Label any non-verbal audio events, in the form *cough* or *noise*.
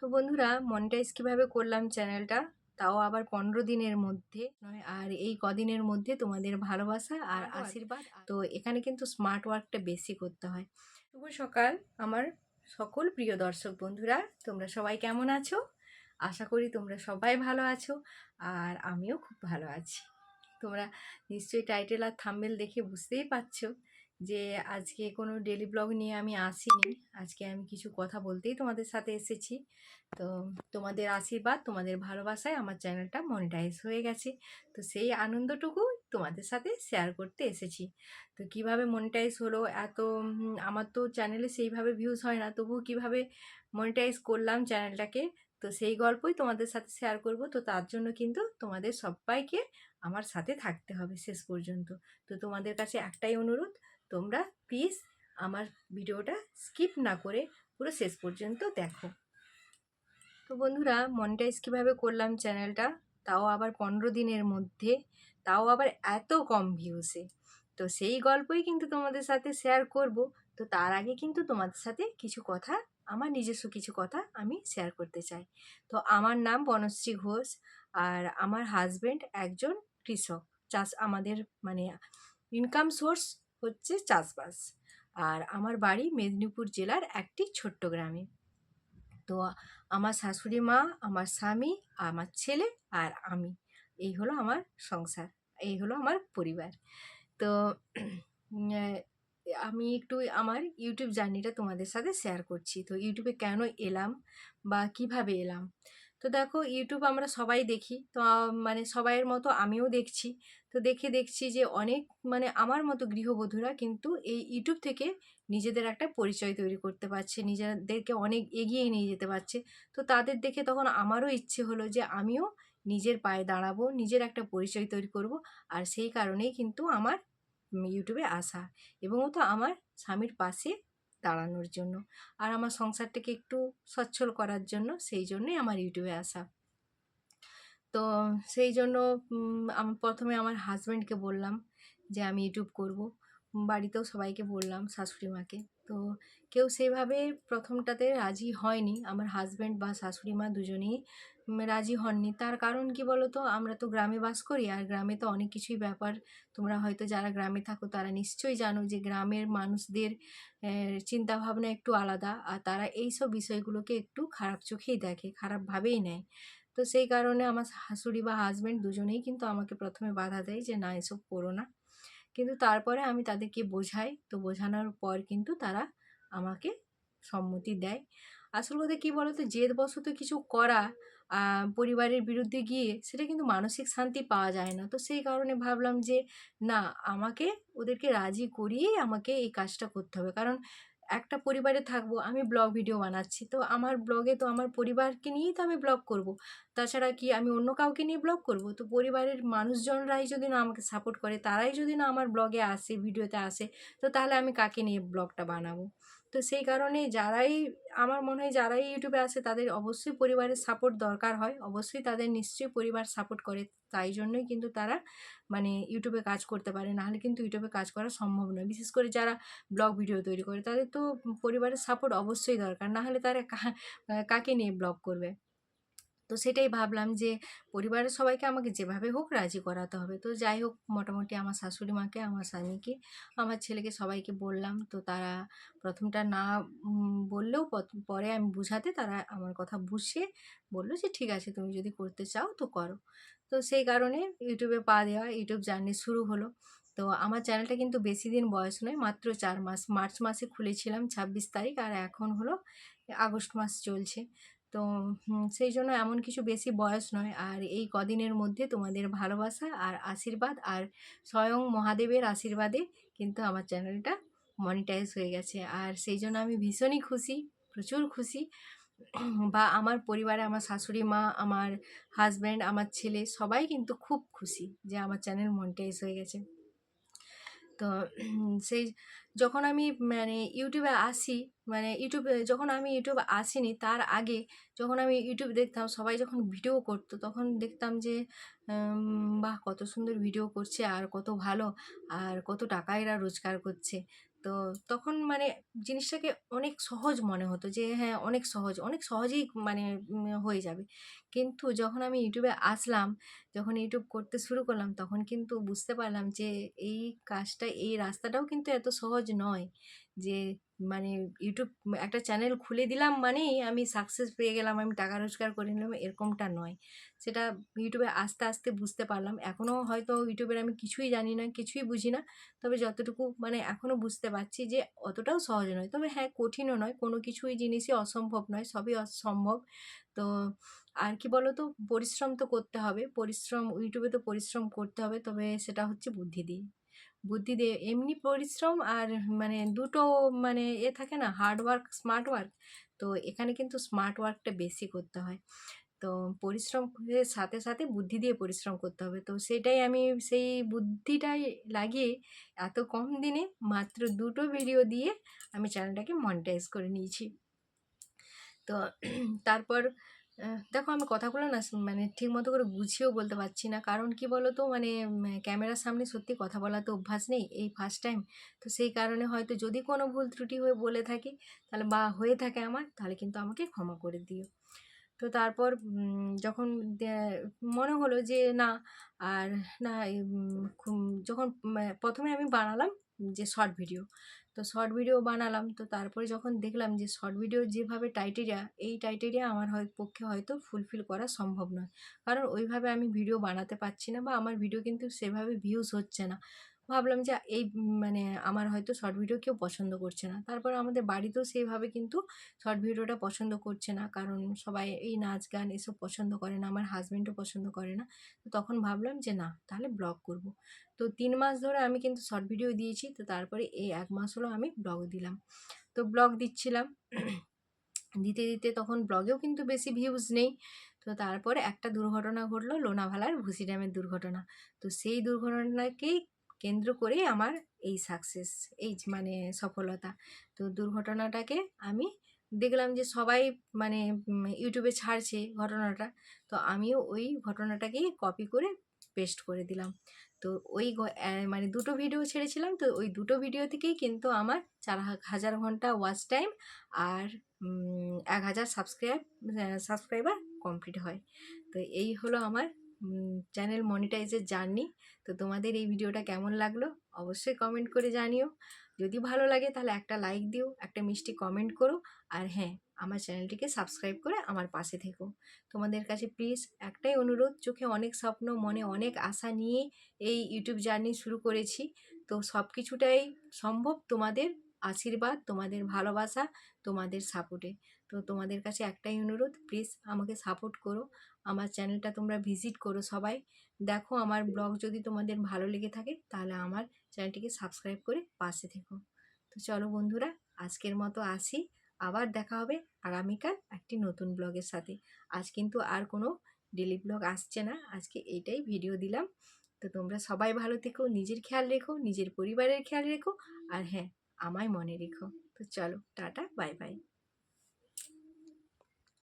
তো বন্ধুরা মনিটাইজ কীভাবে করলাম চ্যানেলটা তাও আবার পনেরো দিনের মধ্যে নয় আর এই কদিনের মধ্যে তোমাদের ভালোবাসা আর আশীর্বাদ। তো এখানে কিন্তু স্মার্ট ওয়ার্কটা বেশি করতে হয়। শুভ সকাল আমার সকল প্রিয় দর্শক বন্ধুরা তোমরা সবাই কেমন আছো? আশা করি তোমরা সবাই ভালো আছো আর আমিও খুব ভালো আছি। তোমরা নিশ্চয়ই টাইটেল আর থাম্বেল দেখে বুঝতেই পারছ। যে আজকে কোনো ডেলি ব্লগ নিয়ে আমি আসিনি। আজকে আমি কিছু কথা বলতেই তোমাদের সাথে এসেছি। তো তোমাদের আশীর্বাদ, তোমাদের ভালোবাসায় আমার চ্যানেলটা মনিটাইজ হয়ে গেছে। তো সেই আনন্দটুকু তোমাদের সাথে শেয়ার করতে এসেছি। তো কীভাবে মনিটাইজ হলো? এত আমার তো চ্যানেলে সেইভাবে ভিউজ হয় না। তবুও কীভাবে মনিটাইজ করলাম চ্যানেলটাকে তো সেই গল্পই তোমাদের সাথে শেয়ার করব। তো তার জন্য কিন্তু তোমাদের সবাইকে আমার সাথে থাকতে হবে শেষ পর্যন্ত। তো তোমাদের কাছে একটাই অনুরোধ তোমরা প্লিজ আমার ভিডিওটা স্কিপ না করে পুরো শেষ পর্যন্ত দেখো। তো বন্ধুরা মনিটাইজ কীভাবে করলাম চ্যানেলটা তাও আবার পনেরো দিনের মধ্যে, তাও আবার এত কম ভিউসে তো সেই গল্পই কিন্তু তোমাদের সাথে শেয়ার করব। তো তার আগে কিন্তু তোমাদের সাথে কিছু কথা, আমার নিজস্ব কিছু কথা আমি শেয়ার করতে চাই। তো আমার নাম বনশ্রী ঘোষ আর আমার হাজবেন্ড একজন কৃষক। চাষ আমাদের মানে ইনকাম সোর্স হচ্ছে চাষবাস। আর আমার বাড়ি মেদিনীপুর জেলার একটি ছোট্ট গ্রামে। তো আমার শাশুড়ি মা, আমার স্বামী, আমার ছেলে আর আমি। এই হলো আমার সংসার, এই হলো আমার পরিবার। তো আমি একটু আমার ইউটিউব জার্নিটা তোমাদের সাথে শেয়ার করছি। তো ইউটিউবে কেন এলাম বা কীভাবে এলাম? তো দেখো ইউটিউব আমরা সবাই দেখি। তো মানে সবাইয়ের মতো আমিও দেখছি। তো দেখে দেখছি যে অনেক মানে আমার মতো গৃহবধূরা কিন্তু এই ইউটিউব থেকে নিজেদের একটা পরিচয় তৈরি করতে পারছে। নিজেদেরকে অনেক এগিয়ে নিয়ে যেতে পারছে। তো তাদের দেখে তখন আমারও ইচ্ছে হলো যে আমিও নিজের পায়ে দাঁড়াবো, নিজের একটা পরিচয় তৈরি করব। আর সেই কারণেই কিন্তু আমার ইউটিউবে আসা। এবং তো আমার স্বামীর পাশে দাঁড়ানোর জন্য। আর আমার সংসারটাকে একটু সচ্ছল করার জন্য সেই জন্যই আমার ইউটিউবে আসা। তো সেই জন্য আমি, প্রথমে আমার হাজব্যান্ডকে বললাম যে আমি ইউটিউব করব। বাড়িতেও সবাইকে বললাম শাশুড়ি মাকে। তো কেউ সেইভাবে প্রথমটাতে রাজি হয়নি। আমার হাজব্যান্ড বা শাশুড়ি মা দুজনেই রাজি হননি। তার কারণ কি বলো তো আমরা তো গ্রামে বাস করি আর গ্রামে তো অনেক কিছুই ব্যাপার। তোমরা হয়তো যারা গ্রামে থাকো তারা নিশ্চয়ই জানো যে গ্রামের মানুষদের চিন্তা ভাবনা একটু আলাদা আর তারা এই সব বিষয়গুলোকে একটু খারাপ চোখেই দেখে, খারাপভাবেই নেয়। তো সেই কারণে আমার শাশুড়ি বা হাজব্যান্ড দুজনেই কিন্তু আমাকে প্রথমে বাধা দেয় যে না, এসব করো না। কিন্তু তারপরে আমি তাদেরকে বোঝাই। তো বোঝানোর পর কিন্তু তারা আমাকে সম্মতি দেয়। আসল কথা কী বলো তো জেদবশত কিছু করা পরিবারের বিরুদ্ধে গিয়ে সেটা কিন্তু মানসিক শান্তি পাওয়া যায় না। তো সেই কারণে ভাবলাম যে, না, আমাকে, ওদেরকে রাজি করিয়েই আমাকে এই কাজটা করতে হবে। কারণ একটা পরিবারে থাকব, আমি ব্লগ ভিডিও বানাচ্ছি। তো আমার ব্লগে তো আমার পরিবারকে নিয়েই তো আমি ব্লগ করব। তাছাড়া কি আমি অন্য কাউকে নিয়ে ব্লগ করব? তো পরিবারের মানুষজনরাই যদি না আমাকে সাপোর্ট করে, তারাই যদি না আমার ব্লগে আসে, ভিডিওতে আসে, তো তাহলে আমি কাকে নিয়ে ব্লগটা বানাবো? তো সেই কারণে যারাই, আমার মনে হয় যারাই ইউটিউবে আসে তাদের অবশ্যই পরিবারের সাপোর্ট দরকার হয়। অবশ্যই তাদের নিশ্চয়ই পরিবার সাপোর্ট করে। তাই জন্যই কিন্তু তারা মানে ইউটিউবে কাজ করতে পারে। নাহলে কিন্তু ইউটিউবে কাজ করা সম্ভব নয়। বিশেষ করে যারা ব্লগ ভিডিও তৈরি করে, তাদের তো পরিবারের সাপোর্ট অবশ্যই দরকার। নাহলে তারা কাকে নিয়ে ব্লগ করবে? তো সেটাই ভাবলাম যে পরিবারের সবাইকে আমাকে যেভাবে হোক রাজি করাতে হবে। তো যাই হোক, মোটামুটি আমার শাশুড়ি মাকে, আমার স্বামীকে, আমার ছেলেকে সবাইকে বললাম। তো তারা প্রথমটা না বললেও পরে আমি বুঝাতে তারা আমার কথা বুঝে বলল যে, ঠিক আছে, তুমি যদি করতে চাও তো করো। তো সেই কারণে ইউটিউবে পা দেওয়া, ইউটিউব জার্নি শুরু হলো। তো আমার চ্যানেলটা কিন্তু বেশি দিন বয়স নয়, মাত্র চার মাস। মার্চ মাসে খুলেছিলাম, ছাব্বিশ তারিখ, আর এখন হলো আগস্ট মাস চলছে। তো সেই জন্য এমন কিছু বেশি বয়স নয়। আর এই কদিনের মধ্যে তোমাদের ভালোবাসা আর আশীর্বাদ আর স্বয়ং মহাদেবের আশীর্বাদে কিন্তু আমার চ্যানেলটা মনিটাইজ হয়ে গেছে। আর সেই জন্য আমি ভীষণই খুশি, প্রচুর খুশি। *clears throat* বা আমার পরিবারে আমার শাশুড়ি মা, আমার হাজব্যান্ড আমার ছেলে সবাই কিন্তু খুব খুশি যে আমার চ্যানেল মনিটাইজ হয়ে গেছে। তো সেই যখন আমি মানে ইউটিউবে আসি মানে ইউটিউবে যখন আমি ইউটিউবে আসিনি, তার আগে যখন আমি ইউটিউব দেখতাম, সবাই যখন ভিডিও করতো, তখন দেখতাম যে বাহ! কত সুন্দর ভিডিও করছে, আর কত ভালো, আর কত টাকা এরা রোজগার করছে। তো তখন মানে জিনিসটাকে অনেক সহজ মনে হতো যে হ্যাঁ অনেক সহজ, অনেক সহজেই মানে হয়ে যাবে। কিন্তু যখন আমি ইউটিউবে আসলাম, যখন ইউটিউব করতে শুরু করলাম, তখন কিন্তু বুঝতে পারলাম যে, এই কাজটা, এই রাস্তাটাও কিন্তু এত সহজ নয় যে মানে ইউটিউব একটা চ্যানেল খুলে দিলাম মানেই আমি সাকসেস পেয়ে গেলাম, আমি টাকা রোজগার করে নিলাম, এরকমটা নয়। সেটা ইউটিউবে আস্তে আস্তে বুঝতে পারলাম। এখনও হয়তো ইউটিউবের আমি কিছুই জানি না, কিছুই বুঝি না। তবে যতটুকু মানে এখনও বুঝতে পারছি যে অতটাও সহজ নয়। তবে হ্যাঁ কঠিনও নয়। কোনো কিছুই জিনিসই অসম্ভব নয়, সবই অসম্ভব। তো আর কি বলো তো পরিশ্রম তো করতে হবে। পরিশ্রম ইউটিউবে তো পরিশ্রম করতে হবে। তবে সেটা হচ্ছে বুদ্ধি দিয়ে বুদ্ধি দিয়ে এমনি পরিশ্রম আর মানে দুটো মানে এ থাকে না হার্ড ওয়ার্ক স্মার্ট ওয়ার্ক তো এখানে কিন্তু স্মার্ট ওয়ার্কটা বেশি করতে হয়। তো পরিশ্রমের সাথে সাথে বুদ্ধি দিয়ে পরিশ্রম করতে হবে। তো সেটাই আমি সেই বুদ্ধিটাই লাগিয়ে এত কম দিনে মাত্র দুটো ভিডিও দিয়ে আমি চ্যানেলটাকে মনিটাইজ করে নিয়েছি। তো তারপর দেখো আমি কথাগুলো না মানে ঠিক মতো করে গুছিয়েও বলতে পারছি না। কারণ কি বলো তো মানে ক্যামেরার সামনে সত্যি কথা বলা তো অভ্যাস নেই এই ফার্স্ট টাইম তো সেই কারণে হয়তো যদি কোনো ভুল ত্রুটি হয়ে বলে থাকি, তাহলে বা হয়ে থাকে আমার, তাহলে কিন্তু আমাকে ক্ষমা করে দিও। তো তারপর যখন মনে হলো যে না, আর না যখন প্রথমে আমি বানালাম যে শর্ট ভিডিও তো শর্ট ভিডিও বানালাম। তো তারপরে যখন দেখলাম যে শর্ট ভিডিও যেভাবে টাইটেরিয়া এই টাইটেরিয়া আমার হয়, পক্ষে হয়তো ফুলফিল করা সম্ভব নয়। কারণ ওইভাবে আমি ভিডিও বানাতে পারছি না বা আমার ভিডিও কিন্তু সেভাবে ভিউজ হচ্ছে না। ভাবলাম যে, এই মানে আমার হয়তো শর্ট ভিডিও কেউ পছন্দ করছে না। তারপর আমাদের বাড়িতেও সেইভাবে কিন্তু শর্ট ভিডিওটা পছন্দ করছে না। কারণ সবাই এই নাচ গান এসব পছন্দ করে না, আমার হাজব্যান্ডও পছন্দ করে না। তো তখন ভাবলাম যে, না, তাহলে ব্লগ করব। তো তিন মাস ধরে আমি কিন্তু শর্ট ভিডিও দিয়েছি। তো তারপরে এই এক মাস হলো আমি ব্লগ দিলাম। তো ব্লগ দিচ্ছিলাম। দিতে দিতে তখন ব্লগেও কিন্তু বেশি ভিউজ নেই। তো তারপরে একটা দুর্ঘটনা ঘটলো লোনাভালার ভুসি ড্যামের দুর্ঘটনা। তো সেই দুর্ঘটনাকেই কেন্দ্র করেই আমার এই সাকসেস এই মানে সফলতা। তো দুর্ঘটনাটাকে আমি দেখলাম যে সবাই মানে ইউটিউবে ছাড়ছে ঘটনাটা। তো আমিও ওই ঘটনাটাকেই কপি করে পেস্ট করে দিলাম। তো ওই মানে দুটো ভিডিও ছেড়েছিলাম। তো ওই দুটো ভিডিও থেকেই কিন্তু আমার চার হাজার ঘণ্টা ওয়াচ টাইম আর এক হাজার সাবস্ক্রাইব সাবস্ক্রাইবার কমপ্লিট হয়। তো এই হলো আমার চ্যানেল মনিটাইজের জার্নি তো তোমাদের এই ভিডিওটা কেমন লাগল? অবশ্যই কমেন্ট করে জানিও। যদি ভালো লাগে তাহলে একটা লাইক দিও, একটা মিষ্টি কমেন্ট করো। আর হ্যাঁ আমার চ্যানেলটিকে সাবস্ক্রাইব করে আমার পাশে থেকো। তোমাদের কাছে প্লিজ একটাই অনুরোধ, চোখে অনেক স্বপ্ন, মনে অনেক আশা নিয়ে এই ইউটিউব জার্নি শুরু করেছি। তো সব কিছুটাই সম্ভব তোমাদের আশীর্বাদ তোমাদের ভালোবাসা, তোমাদের সাপোর্টে তো তোমাদের কাছে একটাই অনুরোধ প্লিজ আমাকে সাপোর্ট করো। আমার চ্যানেলটা তোমরা ভিজিট করো সবাই। দেখো আমার ব্লগ যদি তোমাদের ভালো লেগে থাকে, তাহলে আমার চ্যানেলটিকে সাবস্ক্রাইব করে পাশে থেকো। তো চলো বন্ধুরা, আজকের মতো আসি। আবার দেখা হবে আগামীকাল একটি নতুন ব্লগের সাথে। আজ কিন্তু আর কোনো ডেলি ব্লগ আসছে না। আজকে এইটাই ভিডিও দিলাম। তো তোমরা সবাই ভালো থেকো, নিজের খেয়াল রেখো, নিজের পরিবারের খেয়াল রেখো। আর হ্যাঁ আমায় মনে রেখো। তো চলো টাটা বাই বাই।